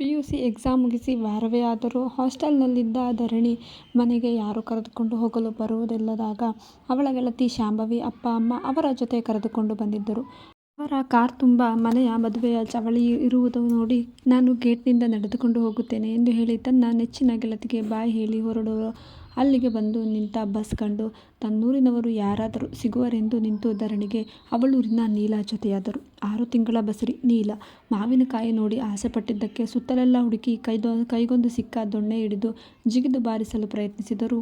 P U C exam ಮುಗಿಸಿ ವಾರವೇ ಆದರೂ ಹಾಸ್ಟೆಲ್ನಲ್ಲಿದ್ದ ಧರಣಿ ಮನೆಗೆ ಯಾರೂ ಕರೆದುಕೊಂಡು ಹೋಗಲು ಬರುವುದಿಲ್ಲದಾಗ ಅವಳ ಗೆಳತಿ ಶಾಂಭವಿ, ಅಪ್ಪ, ಅಮ್ಮ ಅವರ ಜೊತೆ ಕರೆದುಕೊಂಡು ಬಂದಿದ್ದರು. ಅವರ ಕಾರ್ ತುಂಬ, ಮನೆಯ ಮದುವೆಯ ಚವಳಿ ಇರುವುದು ನೋಡಿ ನಾನು ಗೇಟ್ನಿಂದ ನಡೆದುಕೊಂಡು ಹೋಗುತ್ತೇನೆ ಎಂದು ಹೇಳಿ ತನ್ನ ನೆಚ್ಚಿನ ಗೆಳತಿಗೆ ಬಾಯಿ ಹೇಳಿ ಹೊರಡಲು ಅಲ್ಲಿಗೆ ಬಂದು ನಿಂತ ಬಸ್ ಕಂಡು ತನ್ನೂರಿನವರು ಯಾರಾದರೂ ಸಿಗುವರೆಂದು ನಿಂತು ಧರಣಿಗೆ ಅವಳೂರಿನ ನೀಲ ಜೊತೆಯಾದರು. ಆರು ತಿಂಗಳ ಬಸರಿ ನೀಲ ಮಾವಿನಕಾಯಿ ನೋಡಿ ಆಸೆಪಟ್ಟಿದ್ದಕ್ಕೆ ಸುತ್ತಲೆಲ್ಲ ಹುಡುಕಿ ಕೈಗೊಂದು ಸಿಕ್ಕ ದೊಣ್ಣೆ ಹಿಡಿದು ಜಿಗಿದು ಬಾರಿಸಲು ಪ್ರಯತ್ನಿಸಿದರು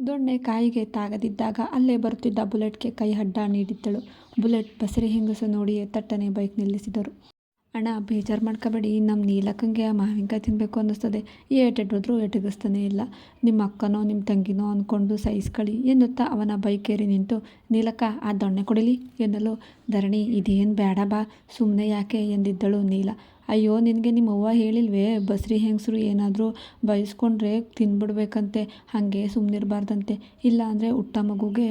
ದೊಣ್ಣೆ ಕಾಯಿಗೆ ತಾಗದಿದ್ದಾಗ ಅಲ್ಲೇ ಬರುತ್ತಿದ್ದ ಬುಲೆಟ್ಗೆ ಕೈ ಅಡ್ಡ ನೀಡಿದ್ದಳು. ಬುಲೆಟ್ ಬಸರಿ ಹೆಂಗಸು ನೋಡಿಯೇ ತಟ್ಟನೆ ಬೈಕ್ ನಿಲ್ಲಿಸಿದರು. ಅಣ್ಣ, ಬೇಜಾರು ಮಾಡ್ಕೋಬೇಡಿ. ನಮ್ಮ ನೀಲಕ್ಕಂಗೆ ಮಾವಿನಕಾಯಿ ತಿನ್ನಬೇಕು ಅನ್ನಿಸ್ತದೆ. ಏಟೆಡ್ಡಿದ್ರೂ ಏಟಗಿಸ್ತಾನೆ ಇಲ್ಲ. ನಿಮ್ಮ ಅಕ್ಕನೋ ನಿಮ್ಮ ತಂಗಿನೋ ಅಂದ್ಕೊಂಡು ಸಹಿಸ್ಕೊಳ್ಳಿ ಎನ್ನುತ್ತಾ ಅವನ ಬೈಕೇರಿ ನಿಂತು, ನೀಲಕ್ಕ, ಆ ದೊಣ್ಣೆ ಕೊಡಿಲಿ? ಎನ್ನಲು, ಧರಣಿ, ಇದೇನು ಬೇಡ ಬಾ ಸುಮ್ಮನೆ ಯಾಕೆ? ಎಂದಿದ್ದಳು ನೀಲ. ಅಯ್ಯೋ, ನಿನಗೆ ನಿಮ್ಮ ಅವ್ವ ಹೇಳಿಲ್ವೇ? ಬಸ್ರಿ ಹೆಂಗಸರು ಏನಾದರೂ ಬಯಸ್ಕೊಂಡ್ರೆ ತಿನ್ಬಿಡ್ಬೇಕಂತೆ. ಹಾಗೆ ಸುಮ್ಮನಿರಬಾರ್ದಂತೆ ಇಲ್ಲ ಅಂದರೆ ಹುಟ್ಟ ಮಗುಗೆ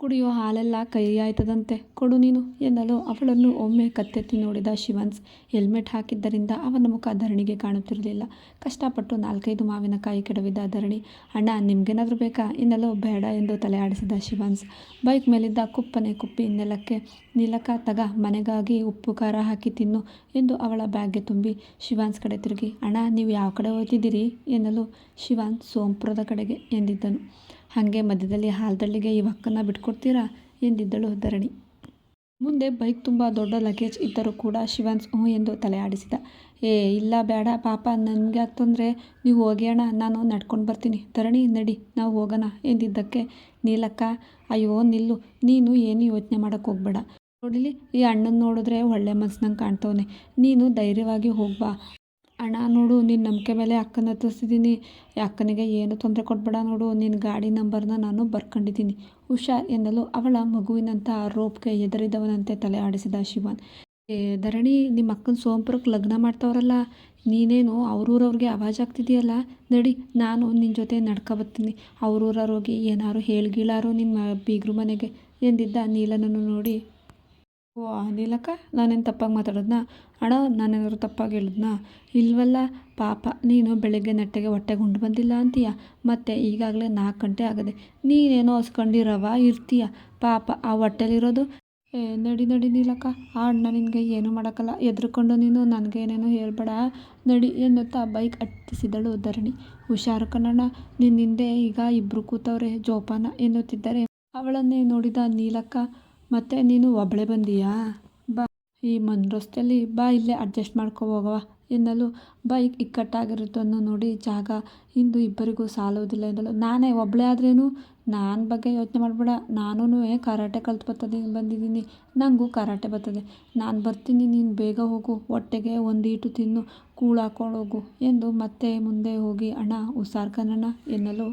ಕುಡಿಯೋ ಹಾಲೆಲ್ಲ ಕೈಯಾಯ್ತದಂತೆ ಕೊಡು ನೀನು ಎನ್ನಲು ಅವಳನ್ನು ಒಮ್ಮೆ ಕತ್ತೆತ್ತಿ ನೋಡಿದ ಶಿವನ್ಸ್ ಹೆಲ್ಮೆಟ್ ಹಾಕಿದ್ದರಿಂದ ಅವನ ಮುಖ ಧರಣಿಗೆ ಕಾಣುತ್ತಿರಲಿಲ್ಲ. ಕಷ್ಟಪಟ್ಟು ನಾಲ್ಕೈದು ಮಾವಿನಕಾಯಿ ಕೆಡವಿದ ಧರಣಿ, ಅಣ್ಣ, ನಿಮ್ಗೇನಾದರೂ ಬೇಕಾ ಎನ್ನಲು ಬೇಡ ಎಂದು ತಲೆ ಆಡಿಸಿದ ಶಿವನ್ಸ್ ಬೈಕ್ ಮೇಲಿದ್ದ ಕುಪ್ಪನೆ ಕುಪ್ಪಿ ನೆಲಕ್ಕೆ, ನೀಲಕ, ತಗ, ಮನೆಗಾಗಿ ಉಪ್ಪು, ಖಾರ ಹಾಕಿ ತಿನ್ನು ಎಂದು ಅವಳ ಬ್ಯಾಗ್ಗೆ ತುಂಬಿ ಶಿವಾನ್ಸ್ ಕಡೆ ತಿರುಗಿ, ಅಣ್ಣ, ನೀವು ಯಾವ ಕಡೆ ಹೋಗ್ತಿದ್ದೀರಿ ಎನ್ನಲು ಶಿವಾನ್ ಸೋಂಪುರದ ಕಡೆಗೆ ಎಂದಿದ್ದನು. ಹಂಗೆ ಮಧ್ಯದಲ್ಲಿ ಹಾಲ್ದಳ್ಳಿಗೆ ಈ ಹಕ್ಕನ್ನ ಬಿಟ್ಕೊಡ್ತೀರಾ ಎಂದಿದ್ದಳು ಧರಣಿ. ಮುಂದೆ ಬೈಕ್ ತುಂಬ ದೊಡ್ಡ ಲಗೇಜ್ ಇದ್ದರೂ ಕೂಡ ಶಿವಾನ್ಸ್ ಹ್ಞೂ ಎಂದು ತಲೆ ಆಡಿಸಿದ. ಏ, ಇಲ್ಲ ಬೇಡ ಪಾಪ ನನಗೆ ಆಗ್ತಂದರೆ ನೀವು ಹೋಗ್ಯಾಣ ನಾನು ನಡ್ಕೊಂಡು ಬರ್ತೀನಿ ಧರಣಿ, ನಡಿ, ನಾವು ಹೋಗೋಣ ಎಂದಿದ್ದಕ್ಕೆ ನೀಲಕ್ಕ, ಅಯ್ಯೋ, ನಿಲ್ಲು, ನೀನು ಏನು ಯೋಚನೆ ಮಾಡೋಕ್ಕೆ ಹೋಗ್ಬೇಡ. ನೋಡಿಲಿ, ಈ ಅಣ್ಣನ ನೋಡಿದ್ರೆ ಒಳ್ಳೆ ಮನ್ಸಿನಂಗೆ ಕಾಣ್ತವನೆ ನೀನು ಧೈರ್ಯವಾಗಿ ಹೋಗ್ಬಾ. ಅಣ್ಣ ನೋಡು ನಿನ್ನ ನಂಬಿಕೆ ಮೇಲೆ ಅಕ್ಕನ ಹತ್ತಿಸ್ತಿದ್ದೀನಿ ಅಕ್ಕನಿಗೆ ಏನು ತೊಂದರೆ ಕೊಟ್ಬೇಡ ನೋಡು ನಿನ್ನ ಗಾಡಿ ನಂಬರ್ನ ನಾನು ಬರ್ಕೊಂಡಿದ್ದೀನಿ. ಹುಷಾರ್ ಎನ್ನಲು ಅವಳ ಮಗುವಿನಂಥ ರೋಪ್ಗೆ ಹೆದರಿದವನಂತೆ ತಲೆ ಆಡಿಸಿದ ಶಿವನ್. ಏ ಧರಣಿ ನಿಮ್ಮ ಅಕ್ಕನ ಸೋಂಪುರಕ್ಕೆ ಲಗ್ನ ಮಾಡ್ತವ್ರಲ್ಲ, ನೀನೇನು ಅವ್ರೂರವ್ರಿಗೆ ಅವಾಜ್ ಆಗ್ತಿದೆಯಲ್ಲ ನಡಿ, ನಾನು ನಿನ್ನ ಜೊತೆ ನಡ್ಕ ಬರ್ತೀನಿ. ಅವ್ರೂರವ್ರೋಗಿ ಏನಾರು ಹೇಳ್ಗೀಳಾರು ನಿಮ್ಮ ಬೀಗ್ರು ಮನೆಗೆ, ಎಂದಿದ್ದ ನೀಲನನ್ನು ನೋಡಿ ಓ, ಅನಿಲಕ್ಕ? ನಾನೇನು ತಪ್ಪಾಗಿ ಮಾತಾಡಿದ್ನಾ? ಅಣ್ಣ, ನಾನೇನಾದ್ರು ತಪ್ಪಾಗಿ ಹೇಳಿದ್ನಾ? ಇಲ್ವಲ್ಲ, ಪಾಪ, ನೀನು ಬೆಳಗ್ಗೆ ನೆಟ್ಟಗೆ ಹೊಟ್ಟೆಗೆ ಉಂಡು ಬಂದಿಲ್ಲ ಅಂತೀಯ. ಮತ್ತು ಈಗಾಗಲೇ ನಾಲ್ಕು ಗಂಟೆ ಆಗದೆ. ನೀನೇನೋ ಹಸ್ಕೊಂಡಿರವ ಇರ್ತೀಯ. ಪಾಪ, ಆ ಹೊಟ್ಟೆಲಿರೋದು. ಏ, ನಡಿ ನಡಿ ನೀಲಕ್ಕ. ಆ ಅಣ್ಣ ನಿನಗೆ ಏನೂ ಮಾಡೋಕ್ಕಲ್ಲ. ಎದ್ರುಕೊಂಡು ನೀನು ನನಗೆ ಏನೇನೋ ಹೇಳ್ಬೇಡ. ನಡಿ ಎನ್ನುತ್ತಾ ಬೈಕ್ ಅಟ್ಟಿಸಿದಳು ಧರಣಿ. ಹುಷಾರು ನಿನ್ನ ಹಿಂದೆ ಈಗ ಇಬ್ಬರು ಕೂತವ್ರೆ, ಜೋಪಾನ ಎನ್ನುತ್ತಿದ್ದಾರೆ. ಅವಳನ್ನೇ ನೋಡಿದ ನೀಲಕ್ಕ ಮತ್ತೆ ನೀನು ಒಬ್ಬಳೆ ಬಂದೀಯಾ? ಬಾ. ಈ ರಸ್ತೆಯಲ್ಲಿ ಬಾ, ಇಲ್ಲೇ ಅಡ್ಜಸ್ಟ್ ಮಾಡ್ಕೊ ಹೋಗವ ಎನ್ನಲು ಬೈಕ್ ಇಕ್ಕಟ್ಟಾಗಿರುವುದನ್ನು ನೋಡಿ ಜಾಗ ಇಂದು ಇಬ್ಬರಿಗೂ ಸಾಲುವುದಿಲ್ಲ ಎನ್ನಲು ನಾನೇ ಒಬ್ಬಳೆ ಆದ್ರೇನು? ನಾನು ಬಗ್ಗೆ ಯೋಚನೆ ಮಾಡಬೇಡ. ನಾನೂ ಕರಾಟೆ ಕಲ್ತು ಬರ್ತದೆ, ಬಂದಿದ್ದೀನಿ. ನನಗೂ ಕರಾಟೆ ಬರ್ತದೆ. ನಾನು ಬರ್ತೀನಿ, ನೀನು ಬೇಗ ಹೋಗು. ಹೊಟ್ಟೆಗೆ ಒಂದು ಈಟು ತಿನ್ನು, ಕೂಳಾಕೊಂಡು ಹೋಗು ಎಂದು ಮತ್ತೆ ಮುಂದೆ ಹೋಗಿ, ಅಣ್ಣ ಹುಸಾರ್ಕನಣ್ಣ ಎನ್ನಲು.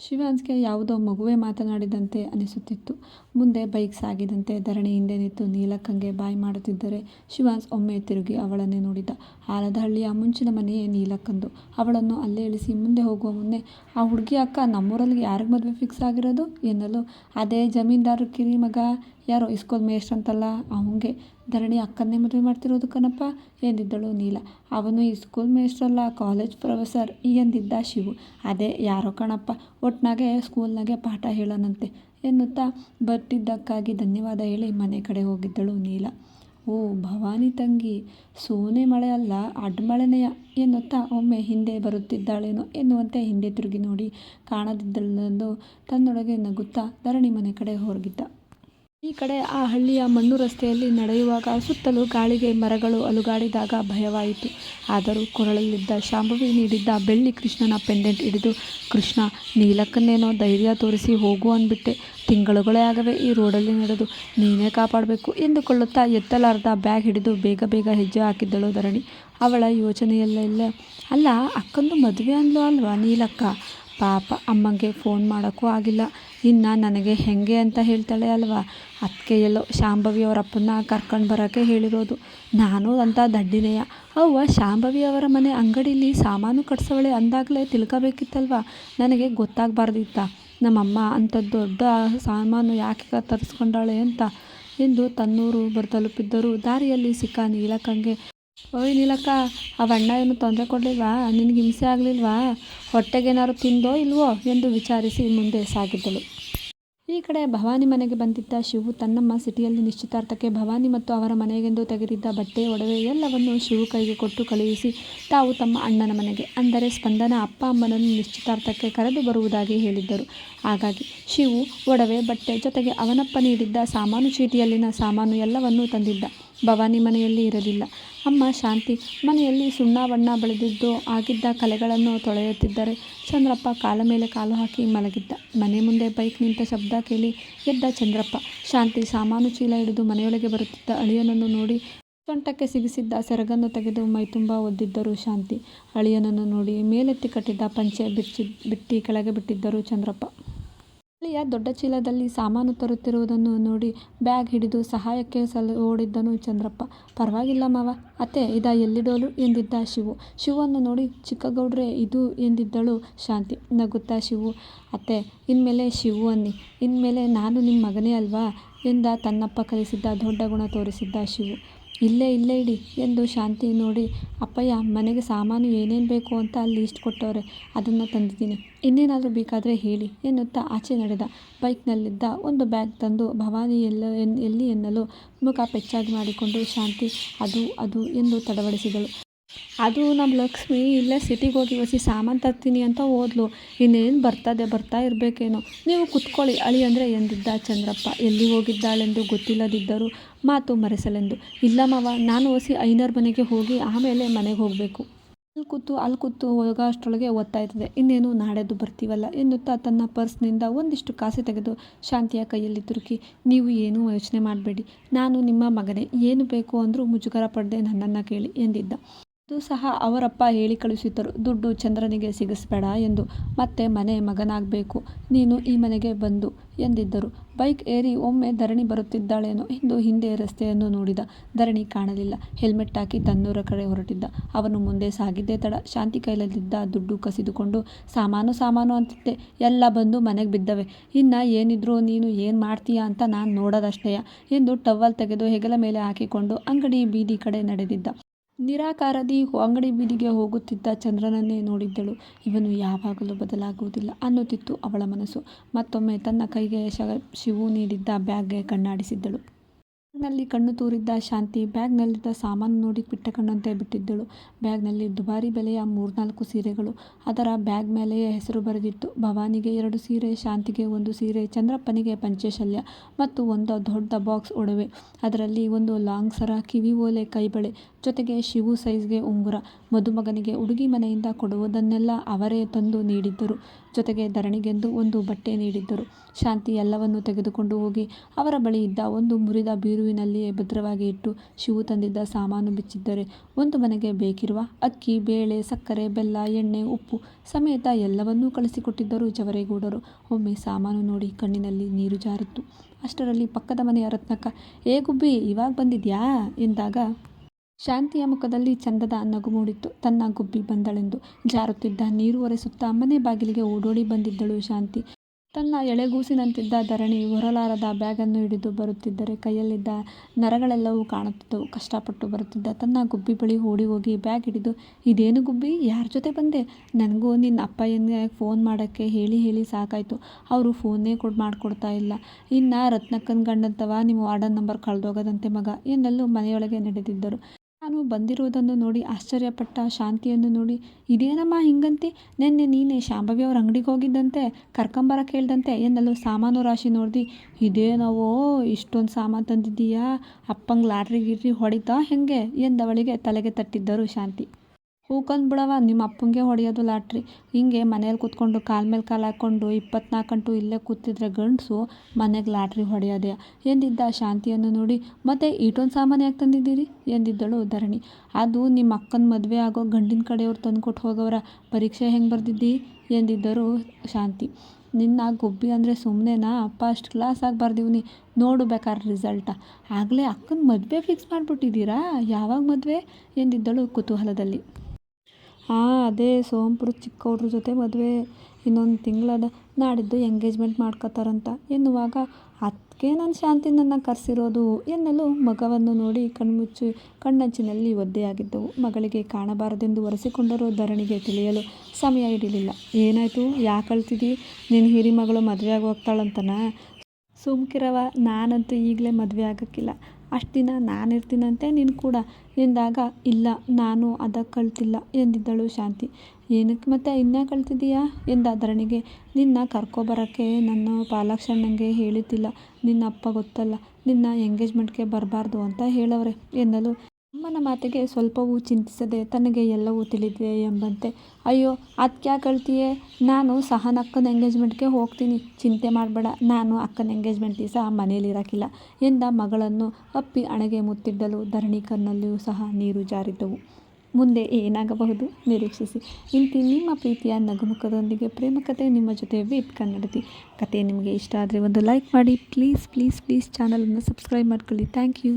ಶಿವಾನ್ಸ್ಗೆ ಯಾವುದೋ ಮಗುವೇ ಮಾತನಾಡಿದಂತೆ ಅನಿಸುತ್ತಿತ್ತು. ಮುಂದೆ ಬೈಕ್ ಸಾಗಿದಂತೆ ಧರಣಿ ಹಿಂದೆ ನಿಂತು ನೀಲಕ್ಕಂಗೆ ಬಾಯ್ ಮಾಡುತ್ತಿದ್ದರೆ ಶಿವಾನ್ಸ್ ಒಮ್ಮೆ ತಿರುಗಿ ಅವಳನ್ನೇ ನೋಡಿದ. ಆಲದಹಳ್ಳಿಯ ಮುಂಚಿನ ಮನೆಯೇ ನೀಲಕ್ಕಂದು. ಅವಳನ್ನು ಅಲ್ಲೇ ಇಳಿಸಿ ಮುಂದೆ ಹೋಗುವ ಮುನ್ನೆ, ಆ ಹುಡುಗಿ ಅಕ್ಕ ನಮ್ಮೂರಲ್ಲಿ ಯಾರಿಗೆ ಮದುವೆ ಫಿಕ್ಸ್ ಆಗಿರೋದು ಎನ್ನಲು ಅದೇ ಜಮೀನ್ದಾರು ಕಿರಿ ಮಗ ಯಾರೋ ಇಸ್ಕೂಲ್ ಮೇಷ್ಟ್ರಂತಲ್ಲ ಅವಂಗೆ ಧರಣಿ ಅಕ್ಕನ್ನೇ ಮದುವೆ ಮಾಡ್ತಿರೋದು ಕಣಪ್ಪ ಎಂದಿದ್ದಳು ನೀಲ. ಅವನು ಇಸ್ಕೂಲ್ ಅಲ್ಲ ಕಾಲೇಜ್ ಪ್ರೊಫೆಸರ್ ಎಂದಿದ್ದ ಶಿವು. ಅದೇ ಯಾರೋ ಕಣಪ್ಪ, ಒಟ್ನಾಗೆ ಸ್ಕೂಲ್ನಾಗೆ ಪಾಠ ಹೇಳನಂತೆ ಎನ್ನುತ್ತಾ ಬರ್ತಿದ್ದಕ್ಕಾಗಿ ಧನ್ಯವಾದ ಹೇಳಿ ಮನೆ ಕಡೆ ಹೋಗಿದ್ದಳು ನೀಲ. ಓ ಭವಾನಿ ತಂಗಿ, ಸೋನೆ ಮಳೆ ಅಲ್ಲ ಅಡ್ಮಳೆನೆಯ ಎನ್ನುತ್ತಾ ಒಮ್ಮೆ ಹಿಂದೆ ಬರುತ್ತಿದ್ದಾಳೇನೋ ಎನ್ನುವಂತೆ ಹಿಂದೆ ತಿರುಗಿ ನೋಡಿ ಕಾಣದಿದ್ದಳೆಂದು ತನ್ನೊಳಗೆ ನಗುತ್ತಾ ಧರಣಿ ಮನೆ ಕಡೆ ಹೋಗಿದ್ದ. ಈ ಕಡೆ ಆ ಹಳ್ಳಿಯ ಮಣ್ಣು ರಸ್ತೆಯಲ್ಲಿ ನಡೆಯುವಾಗ ಸುತ್ತಲೂ ಗಾಳಿಗೆ ಮರಗಳು ಅಲುಗಾಡಿದಾಗ ಭಯವಾಯಿತು. ಆದರೂ ಕೊರಳಲ್ಲಿದ್ದ ಶಾಂಭವಿ ನೀಡಿದ್ದ ಬೆಳ್ಳಿ ಕೃಷ್ಣನ ಪೆಂಡೆಂಟ್ ಹಿಡಿದು, ಕೃಷ್ಣ, ನೀಲಕ್ಕನ್ನೇನೋ ಧೈರ್ಯ ತೋರಿಸಿ ಹೋಗು ಅಂದ್ಬಿಟ್ಟೆ ತಿಂಗಳುಗಳೇ ಆಗವೆ ಈ ರೋಡಲ್ಲಿ ನಡೆದು ನೀನೇ ಕಾಪಾಡಬೇಕು ಎಂದುಕೊಳ್ಳುತ್ತಾ ಎತ್ತಲಾರದ ಬ್ಯಾಗ್ ಹಿಡಿದು ಬೇಗ ಬೇಗ ಹೆಜ್ಜೆ ಹಾಕಿದ್ದಳು ಧರಣಿ. ಅವಳ ಯೋಚನೆಯಲ್ಲೆಲ್ಲ, ಅಲ್ಲ, ಅಕ್ಕಂದು ಮದುವೆ ಅಂದ್ಲು ಅಲ್ವಾ ನೀಲಕ್ಕ ಪಾಪ ಅಮ್ಮಂಗೆ ಫೋನ್ ಮಾಡೋಕ್ಕೂ ಆಗಿಲ್ಲ. ಇನ್ನು ನನಗೆ ಹೆಂಗೆ ಅಂತ ಹೇಳ್ತಾಳೆ ಅಲ್ವಾ? ಅದಕ್ಕೆ ಎಲ್ಲೋ ಶಾಂಭವಿ ಅವರ ಅಪ್ಪನ ಕರ್ಕೊಂಡು ಬರೋಕ್ಕೆ ಹೇಳಿರೋದು. ನಾನು ಅಂತ ದಡ್ಡಿನೆಯ ಅವ್ವ, ಶಾಂಭವಿ ಅವರ ಮನೆ ಅಂಗಡಿಲಿ ಸಾಮಾನು ಕಟ್ಸವಳೆ ಅಂದಾಗಲೇ ತಿಳ್ಕೋಬೇಕಿತ್ತಲ್ವ? ನನಗೆ ಗೊತ್ತಾಗಬಾರ್ದಿತ್ತ? ನಮ್ಮಮ್ಮ ಅಂಥ ದೊಡ್ಡ ಸಾಮಾನು ಯಾಕೆ ತರಿಸ್ಕೊಂಡಾಳೆ ಅಂತ. ಎಂದು ತನ್ನೂರು ತಲುಪಿದ್ದರು ದಾರಿಯಲ್ಲಿ ಸಿಕ್ಕ ನೀಲಕ್ಕಂಗೆ ಓಯ್ ನೀಲಕ್ಕ ಅವಣ್ಣ ಏನು ತೊಂದರೆ ಕೊಡಲಿಲ್ವಾ? ನಿನಗೆ ಹಿಂಸೆ ಆಗಲಿಲ್ವಾ? ಹೊಟ್ಟೆಗೇನಾದ್ರು ತಿಂದೋ ಇಲ್ವೋ ಎಂದು ವಿಚಾರಿಸಿ ಮುಂದೆ ಸಾಗಿದ್ದಳು. ಈ ಕಡೆ ಭವಾನಿ ಮನೆಗೆ ಬಂದಿದ್ದ ಶಿವು ತನ್ನಮ್ಮ ಸಿಟಿಯಲ್ಲಿ ನಿಶ್ಚಿತಾರ್ಥಕ್ಕೆ ಭವಾನಿ ಮತ್ತು ಅವರ ಮನೆಗೆಂದು ತೆಗೆದಿದ್ದ ಬಟ್ಟೆ, ಒಡವೆ ಎಲ್ಲವನ್ನು ಶಿವು ಕೈಗೆ ಕೊಟ್ಟು ಕಳುಹಿಸಿ ತಾವು ತಮ್ಮ ಅಣ್ಣನ ಮನೆಗೆ, ಅಂದರೆ ಸ್ಪಂದನ ಅಪ್ಪ ಅಮ್ಮನನ್ನು ನಿಶ್ಚಿತಾರ್ಥಕ್ಕೆ ಕರೆದು ಬರುವುದಾಗಿ ಹೇಳಿದ್ದರು. ಹಾಗಾಗಿ ಶಿವು ಒಡವೆ, ಬಟ್ಟೆ ಜೊತೆಗೆ ಅವನಪ್ಪ ನೀಡಿದ್ದ ಸಾಮಾನು, ಚೀಟಿಯಲ್ಲಿನ ಸಾಮಾನು ಎಲ್ಲವನ್ನೂ ತಂದಿದ್ದ. ಭವಾನಿ ಮನೆಯಲ್ಲಿ ಇರಲಿಲ್ಲ. ಅಮ್ಮ ಶಾಂತಿ, ಮನೆಯಲ್ಲಿ ಸುಣ್ಣ ಬಣ್ಣ ಬಳಿದಿದ್ದು ಆಗಿದ್ದ ಕಲೆಗಳನ್ನು ತೊಳೆಯುತ್ತಿದ್ದರೆ ಚಂದ್ರಪ್ಪ ಕಾಲ ಮೇಲೆ ಕಾಲು ಹಾಕಿ ಮಲಗಿದ್ದ. ಮನೆ ಮುಂದೆ ಬೈಕ್ ನಿಂತ ಶಬ್ದ ಕೇಳಿ ಎದ್ದ ಚಂದ್ರಪ್ಪ. ಶಾಂತಿ ಸಾಮಾನು ಚೀಲ ಹಿಡಿದು ಮನೆಯೊಳಗೆ ಬರುತ್ತಿದ್ದ ಅಳಿಯನನ್ನು ನೋಡಿ ಸೊಂಟಕ್ಕೆ ಸಿಗಿಸಿದ್ದ ಸೆರಗನ್ನು ತೆಗೆದು ಮೈತುಂಬ ಒದ್ದಿದ್ದರು ಶಾಂತಿ. ಅಳಿಯನನ್ನು ನೋಡಿ ಮೇಲೆತ್ತಿ ಕಟ್ಟಿದ್ದ ಪಂಚೆ ಬಿಚ್ಚಿ ಬಿಟ್ಟಿ ಕೆಳಗೆ ಬಿಟ್ಟಿದ್ದರು ಚಂದ್ರಪ್ಪ. ಅಳಿಯ ದೊಡ್ಡ ಚೀಲದಲ್ಲಿ ಸಾಮಾನು ತರುತ್ತಿರುವುದನ್ನು ನೋಡಿ ಬ್ಯಾಗ್ ಹಿಡಿದು ಸಹಾಯಕ್ಕೆ ಸಲ, ಓಡಿದ್ದನು ಚಂದ್ರಪ್ಪ. ಪರವಾಗಿಲ್ಲ ಮಾವ. ಅತ್ತೆ, ಇದ ಎಲ್ಲಿಡೋಲು? ಎಂದಿದ್ದ ಶಿವು. ಶಿವನ್ನು ನೋಡಿ ಚಿಕ್ಕಗೌಡ್ರೆ, ಇದು ಎಂದಿದ್ದಳು ಶಾಂತಿ. ನಗುತ್ತಾ ಶಿವು. ಅತ್ತೆ, ಇನ್ಮೇಲೆ ಶಿವು ಅನ್ನಿ. ಇನ್ಮೇಲೆ ನಾನು ನಿಮ್ಮ ಮಗನೇ ಅಲ್ವಾ? ಎಂದ ತನ್ನಪ್ಪ ಕಲಿಸಿದ್ದ ದೊಡ್ಡ ಗುಣ ತೋರಿಸಿದ್ದ ಶಿವು. ಇಲ್ಲೇ ಇಲ್ಲೇ ಇಡಿ ಎಂದು ಶಾಂತಿ ನೋಡಿ, ಅಪ್ಪಯ್ಯ, ಮನೆಗೆ ಸಾಮಾನು ಏನೇನು ಬೇಕು ಅಂತ ಲೀಸ್ಟ್ ಕೊಟ್ಟವ್ರೆ, ಅದನ್ನು ತಂದಿದ್ದೀನಿ. ಇನ್ನೇನಾದರೂ ಬೇಕಾದರೆ ಹೇಳಿ, ಎನ್ನುತ್ತಾ ಆಚೆ ನಡೆದ. ಬೈಕ್ನಲ್ಲಿದ್ದ ಒಂದು ಬ್ಯಾಗ್ ತಂದು ಭವಾನಿ ಎಲ್ಲ ಎಲ್ಲಿ ಎನ್ನಲು ಮುಖ ಪೆಚ್ಚಾಗಿ ಮಾಡಿಕೊಂಡು ಶಾಂತಿ, ಅದು ಅದು, ಎಂದು ತಡಬಡಿಸಿದಳು ಅದು ನಮ್ಮ ಲಕ್ಷ್ಮಿ ಇಲ್ಲೇ ಸಿಟಿಗೆ ಹೋಗಿ ಒಸಿ ಸಾಮಾನು ತರ್ತೀನಿ ಅಂತ ಓದ್ಲು ಇನ್ನೇನು ಬರ್ತದೆ ಬರ್ತಾ ಇರಬೇಕೇನೋ. ನೀವು ಕುತ್ಕೊಳ್ಳಿ. ಅಳಿ ಅಂದರೆ ಎಂದಿದ್ದ ಚಂದ್ರಪ್ಪ? ಎಲ್ಲಿ ಹೋಗಿದ್ದಾಳೆಂದು ಗೊತ್ತಿಲ್ಲದಿದ್ದರು ಮಾತು ಮರೆಸಲೆಂದು. ಇಲ್ಲ ಮಾವ, ನಾನು ಒಸಿ ಐನರ್ ಮನೆಗೆ ಹೋಗಿ ಆಮೇಲೆ ಮನೆಗೆ ಹೋಗಬೇಕು. ಅಲ್ಲಿ ಕೂತು ಅಲ್ಲಿ ಕೂತು ಹೋಗೋ ಅಷ್ಟರೊಳಗೆ ಓದ್ತಾಯಿರ್ತದೆ ಇನ್ನೇನು ನಾಳೆದು ಬರ್ತೀವಲ್ಲ ಎನ್ನುತ್ತಾ ತನ್ನ ಪರ್ಸ್ನಿಂದ ಒಂದಿಷ್ಟು ಕಾಸೆ ತೆಗೆದು ಶಾಂತಿಯ ಕೈಯಲ್ಲಿ ತುರುಕಿ, ನೀವು ಏನೂ ಯೋಚನೆ ಮಾಡಬೇಡಿ. ನಾನು ನಿಮ್ಮ ಮಗನೇ. ಏನು ಬೇಕು ಅಂದರೂ ಮುಜುಗರ ಪಡದೆ ನನ್ನನ್ನು ಕೇಳಿ ಎಂದಿದ್ದ. ಅದು ಸಹ ಅವರಪ್ಪ ಹೇಳಿ ಕಳುಹಿಸಿದ್ದರು. ದುಡ್ಡು ಚಂದ್ರನಿಗೆ ಸಿಗಿಸ್ಬೇಡ ಎಂದು. ಮತ್ತೆ ಮನೆ ಮಗನಾಗಬೇಕು. ನೀನು ಈ ಮನೆಗೆ ಬಂದು ಎಂದಿದ್ದರು. ಬೈಕ್ ಏರಿ ಒಮ್ಮೆ ಧರಣಿ ಬರುತ್ತಿದ್ದಾಳೇನೋ ಎಂದು ಹಿಂದೆ ರಸ್ತೆಯನ್ನು ನೋಡಿದ. ಧರಣಿ ಕಾಣಲಿಲ್ಲ. ಹೆಲ್ಮೆಟ್ ಹಾಕಿ ತನ್ನೂರ ಕಡೆ ಹೊರಟಿದ್ದ. ಅವನು ಮುಂದೆ ಸಾಗಿದ್ದೇ ತಡ. ಶಾಂತಿ ಕೈಲಲ್ಲಿದ್ದ ದುಡ್ಡು ಕಸಿದುಕೊಂಡು, ಸಾಮಾನು ಸಾಮಾನು ಅಂತಿದ್ದೆ. ಎಲ್ಲ ಬಂದು ಮನೆಗೆ ಬಿದ್ದವೆ. ಇನ್ನು ಏನಿದ್ರು ನೀನು ಏನು ಮಾಡ್ತೀಯಾ ಅಂತ ನಾನು ನೋಡೋದಷ್ಟೇಯ ಎಂದು ಟವಲ್ ತೆಗೆದು ಹೆಗಲ ಮೇಲೆ ಹಾಕಿಕೊಂಡು ಅಂಗಡಿ ಬೀದಿ ಕಡೆ ನಡೆದಿದ್ದ. ನಿರಾಕಾರದಿ ಅಂಗಡಿ ಬೀದಿಗೆ ಹೋಗುತ್ತಿದ್ದ ಚಂದ್ರನನ್ನೇ ನೋಡಿದ್ದಳು. ಇವನು ಯಾವಾಗಲೂ ಬದಲಾಗುವುದಿಲ್ಲ ಅನ್ನುತ್ತಿತ್ತು ಅವಳ ಮನಸ್ಸು. ಮತ್ತೊಮ್ಮೆ ತನ್ನ ಕೈಗೆ ಶಿವು ನೀಡಿದ್ದ ಬ್ಯಾಗ್ಗೆ ಕಣ್ಣಾಡಿಸಿದ್ದಳು. ಬ್ಯಾಗ್ನಲ್ಲಿ ಕಣ್ಣು ತೂರಿದ್ದ ಶಾಂತಿ ಬ್ಯಾಗ್ನಲ್ಲಿದ್ದ ಸಾಮಾನು ನೋಡಿ ಬಿಟ್ಟ ಕಣ್ಣಂತೆ ಬಿಟ್ಟಿದ್ದಳು. ಬ್ಯಾಗ್ನಲ್ಲಿ ದುಬಾರಿ ಬೆಲೆಯ ಮೂರ್ನಾಲ್ಕು ಸೀರೆಗಳು. ಅದರ ಬ್ಯಾಗ್ ಮೇಲೆಯೇ ಹೆಸರು ಬರೆದಿತ್ತು. ಭವಾನಿಗೆ ಎರಡು ಸೀರೆ, ಶಾಂತಿಗೆ ಒಂದು ಸೀರೆ, ಚಂದ್ರಪ್ಪನಿಗೆ ಪಂಚಶಲ್ಯ ಮತ್ತು ಒಂದು ದೊಡ್ಡ ಬಾಕ್ಸ್ ಒಡವೆ. ಅದರಲ್ಲಿ ಒಂದು ಲಾಂಗ್ ಸರ, ಕಿವಿ ಓಲೆ, ಕೈಬಳೆ ಜೊತೆಗೆ ಶಿವು ಸೈಜ್ಗೆ ಉಂಗುರ. ಮದುಮಗನಿಗೆ ಹುಡುಗಿ ಮನೆಯಿಂದ ಕೊಡುವುದನ್ನೆಲ್ಲ ಅವರೇ ತಂದು ನೀಡಿದ್ದರು. ಜೊತೆಗೆ ಧರಣಿಗೆಂದು ಒಂದು ಬಟ್ಟೆ ನೀಡಿದ್ದರು. ಶಾಂತಿ ಎಲ್ಲವನ್ನು ತೆಗೆದುಕೊಂಡು ಹೋಗಿ ಅವರ ಬಳಿ ಇದ್ದ ಒಂದು ಮುರಿದ ಬೀರುವಿನಲ್ಲಿಯೇ ಭದ್ರವಾಗಿ ಇಟ್ಟು ಶಿವು ತಂದಿದ್ದ ಸಾಮಾನು ಬಿಚ್ಚಿದ್ದರೆ, ಒಂದು ಮನೆಗೆ ಬೇಕಿರುವ ಅಕ್ಕಿ, ಬೇಳೆ, ಸಕ್ಕರೆ, ಬೆಲ್ಲ, ಎಣ್ಣೆ, ಉಪ್ಪು ಸಮೇತ ಎಲ್ಲವನ್ನೂ ಕಳಿಸಿಕೊಟ್ಟಿದ್ದರು ಜವರೇಗೌಡರು. ಒಮ್ಮೆ ಸಾಮಾನು ನೋಡಿ ಕಣ್ಣಿನಲ್ಲಿ ನೀರು ಜಾರಿತ್ತು. ಅಷ್ಟರಲ್ಲಿ ಪಕ್ಕದ ಮನೆಯ ರತ್ನಕ್ಕ, ಏ ಗುಬ್ಬಿ, ಇವಾಗ ಬಂದಿದ್ಯಾ? ಎಂದಾಗ ಶಾಂತಿಯ ಮುಖದಲ್ಲಿ ಚಂದದ ನಗು ಮೂಡಿತ್ತು. ತನ್ನ ಗುಬ್ಬಿ ಬಂದಳೆಂದು. ಜಾರುತ್ತಿದ್ದ ನೀರು ಒರೆಸುತ್ತಾ ಮನೆ ಬಾಗಿಲಿಗೆ ಓಡೋಡಿ ಬಂದಿದ್ದಳು ಶಾಂತಿ. ತನ್ನ ಎಳೆಗೂಸಿನಂತಿದ್ದ ಧರಣಿ ಹೊರಲಾರದ ಬ್ಯಾಗನ್ನು ಹಿಡಿದು ಬರುತ್ತಿದ್ದರೆ ಕೈಯಲ್ಲಿದ್ದ ನರಗಳೆಲ್ಲವೂ ಕಾಣುತ್ತಿದ್ದವು. ಕಷ್ಟಪಟ್ಟು ಬರುತ್ತಿದ್ದ ತನ್ನ ಗುಬ್ಬಿ ಬಳಿ ಓಡಿ ಹೋಗಿ ಬ್ಯಾಗ್ ಹಿಡಿದು, ಇದೇನು ಗುಬ್ಬಿ? ಯಾರ ಜೊತೆ ಬಂದೆ? ನನಗೂ ನಿನ್ನ ಅಪ್ಪಯ್ಯನಿಗೆ ಫೋನ್ ಮಾಡೋಕ್ಕೆ ಹೇಳಿ ಹೇಳಿ ಸಾಕಾಯಿತು. ಅವರು ಫೋನೇ ಕೊಡ್ ಮಾಡಿಕೊಡ್ತಾ ಇಲ್ಲ. ಇನ್ನು ರತ್ನಕ್ಕನ ಗಂಡಂತವ, ನಿಮ್ಮ ವಾರ್ಡನ್ ನಂಬರ್ ಕಳೆದೋಗದಂತೆ ಮಗ ಎನ್ನೆಲ್ಲೂ ಮನೆಯೊಳಗೆ ನಡೆದಿದ್ದರು. ನಾನು ಬಂದಿರುವುದನ್ನು ನೋಡಿ ಆಶ್ಚರ್ಯಪಟ್ಟ, ಶಾಂತಿಯನ್ನು ನೋಡಿ ಇದೇನಮ್ಮ ಹಿಂಗಂತಿ? ನಿನ್ನೆ ನೀನೆ ಶಾಂಭವಿ ಅವ್ರ ಅಂಗಡಿಗೆ ಹೋಗಿದ್ದಂತೆ ಕರ್ಕೊಂಬರಕ್ಕೆ ಹೇಳ್ದಂತೆ ಏನಲ್ಲೂ ಸಾಮಾನು ರಾಶಿ ನೋಡ್ದು. ಇದೇನವೋ ಇಷ್ಟೊಂದು ಸಾಮಾನು ತಂದಿದ್ದೀಯಾ? ಅಪ್ಪಂಗೆ ಲಾಟ್ರಿ ಗಿಟ್ರಿ ಹೊಡಿತಾ ಹೆಂಗೆ? ಎಂದವಳಿಗೆ ತಲೆಗೆ ತಟ್ಟಿದ್ದರು ಶಾಂತಿ. ಬಿಡವ ನಿಮ್ಮ ಅಪ್ಪಂಗೆ ಹೊಡೆಯೋದು ಲಾಟ್ರಿ. ಹಿಂಗೆ ಮನೇಲಿ ಕೂತ್ಕೊಂಡು ಕಾಲ ಮೇಲೆ ಕಾಲು ಹಾಕ್ಕೊಂಡು ಇಪ್ಪತ್ನಾಲ್ಕು ಗಂಟು ಇಲ್ಲೇ ಕೂತಿದ್ರೆ ಗಂಡಸು ಮನೆಗೆ ಲಾಟ್ರಿ ಹೊಡೆಯೋದೆ. ಎಂದಿದ್ದ ಶಾಂತಿಯನ್ನು ನೋಡಿ, ಮತ್ತೆ ಈಟೊಂದು ಸಾಮಾನು ಯಾಕೆ ತಂದಿದ್ದೀರಿ? ಎಂದಿದ್ದಳು ಧರಣಿ. ಅದು ನಿಮ್ಮ ಅಕ್ಕನ ಮದುವೆ ಆಗೋ ಗಂಡಿನ ಕಡೆಯವ್ರು ತಂದು ಕೊಟ್ಟು ಹೋಗೋರ ಪರೀಕ್ಷೆ ಹೆಂಗೆ ಬರ್ದಿದ್ದಿ? ಎಂದಿದ್ದರು ಶಾಂತಿ. ನಿನ್ನ ಗುಬ್ಬಿ ಅಂದರೆ ಸುಮ್ಮನೆನಾ ಫಸ್ಟ್ ಕ್ಲಾಸ್ ಬರ್ದೀವ್ನಿ. ನೋಡು ಬೇಕಾದ್ರೆ ರಿಸಲ್ಟ. ಆಗಲೇ ಅಕ್ಕನ ಮದುವೆ ಫಿಕ್ಸ್ ಮಾಡಿಬಿಟ್ಟಿದ್ದೀರಾ? ಯಾವಾಗ ಮದುವೆ? ಎಂದಿದ್ದಳು ಕುತೂಹಲದಲ್ಲಿ. ಹಾಂ, ಅದೇ ಸೋಂಪುರ ಚಿಕ್ಕವ್ರ ಜೊತೆ ಮದುವೆ ಇನ್ನೊಂದು ತಿಂಗಳದ ನಾಡಿದ್ದು ಎಂಗೇಜ್ಮೆಂಟ್ ಮಾಡ್ಕೊತಾರಂತ ಎನ್ನುವಾಗ ಅದಕ್ಕೆ ನಾನು ಶಾಂತಿ ನನ್ನ ಕರೆಸಿರೋದು ಎನ್ನಲು ಮಗವನ್ನು ನೋಡಿ ಕಣ್ಮುಚ್ಚಿ ಕಣ್ಣಂಚಿನಲ್ಲಿ ಒದ್ದೆಯಾಗಿದ್ದವು. ಮಗಳಿಗೆ ಕಾಣಬಾರದೆಂದು ಒರೆಸಿಕೊಂಡರೂ ಧರಣಿಗೆ ತಿಳಿಯಲು ಸಮಯ ಹಿಡಿಲಿಲ್ಲ. ಏನಾಯಿತು? ಯಾಕೆ ಅಳ್ತಿದ್ದಿ ನಿನ್ನ ಹಿರಿ ಮಗಳು ಮದುವೆ ಆಗಿ ಹೋಗ್ತಾಳಂತನ? ಸುಮ್ಕಿರವ, ನಾನಂತೂ ಈಗಲೇ ಮದುವೆ ಆಗೋಕ್ಕಿಲ್ಲ. ಅಷ್ಟು ದಿನ ನಾನು ಇರ್ತೀನಂತೆ, ನೀನು ಕೂಡ. ಎಂದಾಗ, ಇಲ್ಲ, ನಾನು ಅದಕ್ಕೆ ಕಲ್ತಿಲ್ಲ ಎಂದಿದ್ದಳು ಶಾಂತಿ. ಏನಕ್ಕೆ ಮತ್ತೆ ಇನ್ಯಾಕೆ ಕಲ್ತಿದ್ದೀಯಾ ಎಂದ ಧರಣಿಗೆ. ನಿನ್ನ ಕರ್ಕೊಬರೋಕ್ಕೆ ನನ್ನ ಪಾಲಕ್ಷಣ್ಣಂಗೆ ಹೇಳಿದ್ದಿಲ್ಲ. ನಿನ್ನ ಅಪ್ಪ ಗೊತ್ತಲ್ಲ. ನಿನ್ನ ಎಂಗೇಜ್ಮೆಂಟ್ಗೆ ಬರಬಾರ್ದು ಅಂತ ಹೇಳವ್ರೆ, ಎನ್ನಲು ಅಮ್ಮನ ಮಾತಿಗೆ ಸ್ವಲ್ಪವೂ ಚಿಂತಿಸದೆ ತನಗೆ ಎಲ್ಲವೂ ತಿಳಿದಿದೆ ಎಂಬಂತೆ, ಅಯ್ಯೋ ಅದ್ಕ್ಯಾ ಅಳ್ತೀಯೇ ನಾನು ಸಹನ ಅಕ್ಕನ ಎಂಗೇಜ್ಮೆಂಟ್ಗೆ ಹೋಗ್ತೀನಿ. ಚಿಂತೆ ಮಾಡಬೇಡ. ನಾನು ಅಕ್ಕನ ಎಂಗೇಜ್ಮೆಂಟ್ ದಿವಸ ಮನೇಲಿರೋಕ್ಕಿಲ್ಲ ಎಂದ ಮಗಳನ್ನು ಅಪ್ಪಿ ಅಣಗೆ ಮುತ್ತಿದ್ದಲು ಧರಣಿ ಕಣ್ಣಲ್ಲಿಯೂ ಸಹ ನೀರು ಜಾರಿದ್ದವು. ಮುಂದೆ ಏನಾಗಬಹುದು? ನಿರೀಕ್ಷಿಸಿ. ಇಂತಿ ನಿಮ್ಮ ಪ್ರೀತಿಯ ನಗುಮುಖದೊಂದಿಗೆ ಪ್ರೇಮ ಕತೆ ನಿಮ್ಮ ಜೊತೆ ವಿತ್ ಕನ್ನಡತಿ. ಕತೆ ನಿಮಗೆ ಇಷ್ಟ ಆದರೆ ಒಂದು ಲೈಕ್ ಮಾಡಿ. ಪ್ಲೀಸ್ ಪ್ಲೀಸ್ ಪ್ಲೀಸ್ ಚಾನಲನ್ನು ಸಬ್ಸ್ಕ್ರೈಬ್ ಮಾಡ್ಕೊಳ್ಳಿ. Thank you.